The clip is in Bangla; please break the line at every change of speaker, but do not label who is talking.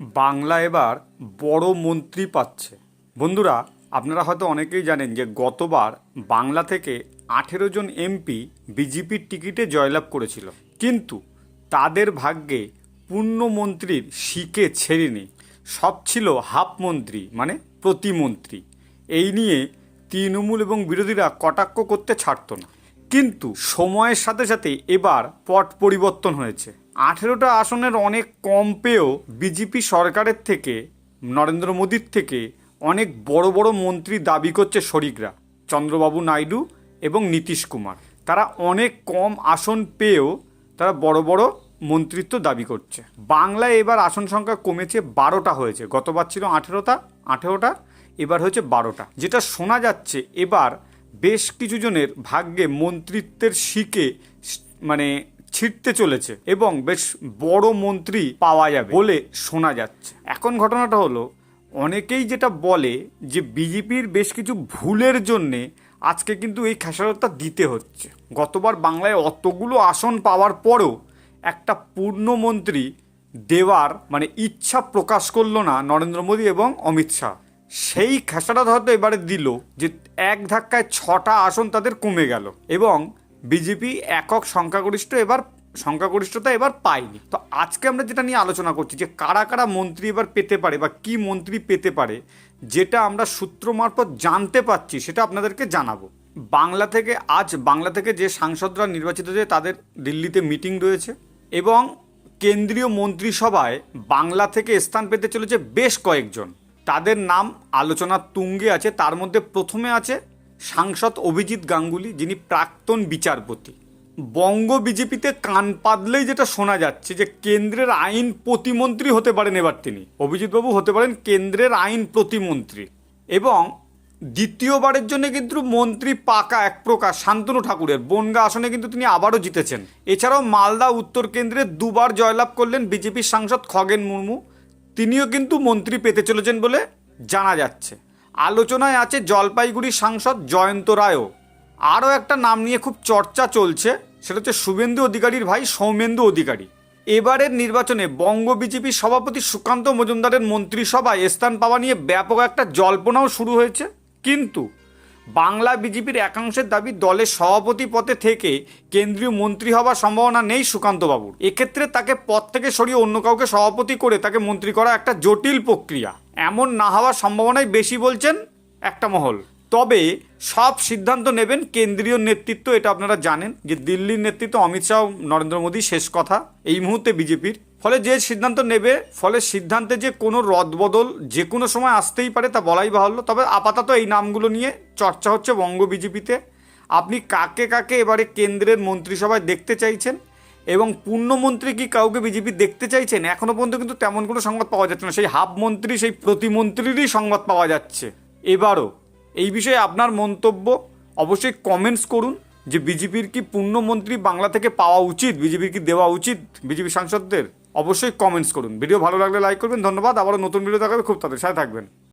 বাংলা এবার বড় মন্ত্রী পাচ্ছে। বন্ধুরা, আপনারা হয়তো অনেকেই জানেন যে গতবার বাংলা থেকে আঠেরো জন এমপি বিজেপির টিকিটে জয়লাভ করেছিল। কিন্তু তাদের ভাগ্যে পূর্ণমন্ত্রীর শিকে ছেড়েনি। সব ছিল হাফ মন্ত্রী মানে প্রতিমন্ত্রী। এই নিয়ে তৃণমূল এবং বিরোধীরা কটাক্ষ করতে ছাড়তো না। কিন্তু সময়ের সাথে সাথে এবার পট পরিবর্তন হয়েছে। আঠেরোটা আসনের অনেক কম পেয়েও বিজেপি সরকারের থেকে, নরেন্দ্র মোদীর থেকে অনেক বড় বড় মন্ত্রী দাবি করছে শরিকরা, চন্দ্রবাবু নাইডু এবং নীতিশ কুমার। তারা অনেক কম আসন পেয়েও তারা বড় বড় মন্ত্রিত্ব দাবি করছে। বাংলায় এবার আসন সংখ্যা কমেছে বারোটা হয়েছে। গতবার ছিল আঠেরোটা আঠেরোটা, এবার হয়েছে বারোটা। যেটা শোনা যাচ্ছে, এবার বেশ কিছুজনের ভাগ্যে মন্ত্রিত্বের শিকে মানে ছিটতে চলেছে এবং বেশ বড় মন্ত্রী পাওয়া যাবে বলে শোনা যাচ্ছে। এখন ঘটনাটা হলো, অনেকেই যেটা বলে যে বিজেপির বেশ কিছু ভুলের জন্যে আজকে কিন্তু এই খেসারতটা দিতে হচ্ছে। গতবার বাংলায় অতগুলো আসন পাওয়ার পরেও একটা পূর্ণমন্ত্রী দেওয়ার মানে ইচ্ছা প্রকাশ করল না নরেন্দ্র মোদী এবং অমিত শাহ। সেই খেসারত হয়তো এবারে দিল যে এক ধাক্কায় ছটা আসন তাদের কমে গেল এবং বিজেপি একক সংখ্যাগরিষ্ঠ এবার সংখ্যাগরিষ্ঠতা এবার পায়নি। তো আজকে আমরা যেটা নিয়ে আলোচনা করছি যে কারা কারা মন্ত্রী এবার পেতে পারে বা কি মন্ত্রী পেতে পারে, যেটা আমরা সূত্র মারফত জানতে পাচ্ছি সেটা আপনাদেরকে জানাব। বাংলা থেকে, আজ বাংলা থেকে যে সাংসদরা নির্বাচিত হয়েছে তাদের দিল্লিতে মিটিং রয়েছে এবং কেন্দ্রীয় মন্ত্রিসভায় বাংলা থেকে স্থান পেতে চলেছে বেশ কয়েকজন। তাদের নাম আলোচনার তুঙ্গে আছে, তার মধ্যে প্রথমে আছে সাংসদ অভিজিৎ গাঙ্গুলি, যিনি প্রাক্তন বিচারপতি। বঙ্গ বিজেপিতে কান পাতলেই যেটা শোনা যাচ্ছে যে কেন্দ্রের আইন প্রতিমন্ত্রী হতে পারেন এবার তিনি। অভিজিৎবাবু হতে পারেন কেন্দ্রের আইন প্রতিমন্ত্রী। এবং দ্বিতীয়বারের জন্য কিন্তু মন্ত্রী পাকা এক প্রকার শান্তনু ঠাকুরের। বনগা আসনে কিন্তু তিনি আবারও জিতেছেন। এছাড়াও মালদা উত্তর কেন্দ্রে দুবার জয়লাভ করলেন বিজেপির সাংসদ খগেন মুর্মু। তিনিও কিন্তু মন্ত্রী পেতে চলেছেন বলে জানা যাচ্ছে। আলোচনায় আছে জলপাইগুড়ি সাংসদ জয়ন্ত রায়ও। আরও একটা নাম নিয়ে খুব চর্চা চলছে, সেটা হচ্ছে শুভেন্দু অধিকারীর ভাই সৌমেন্দু অধিকারী। এবারের নির্বাচনে বঙ্গ বিজেপি সভাপতি সুকান্ত মজুমদারের মন্ত্রিসভায় স্থান পাওয়া নিয়ে ব্যাপক একটা জল্পনাও শুরু হয়েছে। কিন্তু বাংলা বিজেপির একাংশের দাবি দলের সভাপতি পদে থেকে কেন্দ্রীয় মন্ত্রী হওয়ার সম্ভাবনা নেই সুকান্তবাবুর। এক্ষেত্রে তাকে পদ থেকে সরিয়ে অন্য কাউকে সভাপতি করে তাকে মন্ত্রী করা একটা জটিল প্রক্রিয়া। এমন না হওয়ার সম্ভাবনাই বেশি বলছেন একটা মহল। তবে সব সিদ্ধান্ত নেবেন কেন্দ্রীয় নেতৃত্ব, এটা আপনারা জানেন যে দিল্লির নেতৃত্ব অমিত শাহ, নরেন্দ্র মোদী, শেষ কথা। এই মুহূর্তে বিজেপির। ফলে যে সিদ্ধান্ত নেবে, ফলে সিদ্ধান্তে যে কোনো রদবদল যে কোনো সময় আসতেই পারে তা বলাই বাহুল্য। তবে আপাতত এই নামগুলো নিয়ে চর্চা হচ্ছে বঙ্গ বিজেপিতে। আপনি কাকে কাকে এবারে কেন্দ্রের মন্ত্রিসভায় দেখতে চাইছেন? এবং পূর্ণমন্ত্রী কি কাউকে বিজেপি দেখতে চাইছেন? এখনও পর্যন্ত কিন্তু তেমন কোনো সংবাদ পাওয়া যাচ্ছে না। সেই হাফ মন্ত্রী সেই প্রতিমন্ত্রীরই সংবাদ পাওয়া যাচ্ছে। এবারও এই বিষয়ে আপনার মন্তব্য অবশ্যই কমেন্টস করুন যে বিজেপির কি পূর্ণমন্ত্রী বাংলা থেকে পাওয়া উচিত, বিজেপির কি দেওয়া উচিত, বিজেপি সাংসদদের অবশ্যই কমেন্টস করুন। ভিডিও ভালো লাগলে লাইক করবেন, ধন্যবাদ। আবারও নতুন ভিডিও দেখাবে, খুব তাদের সাথে থাকবেন।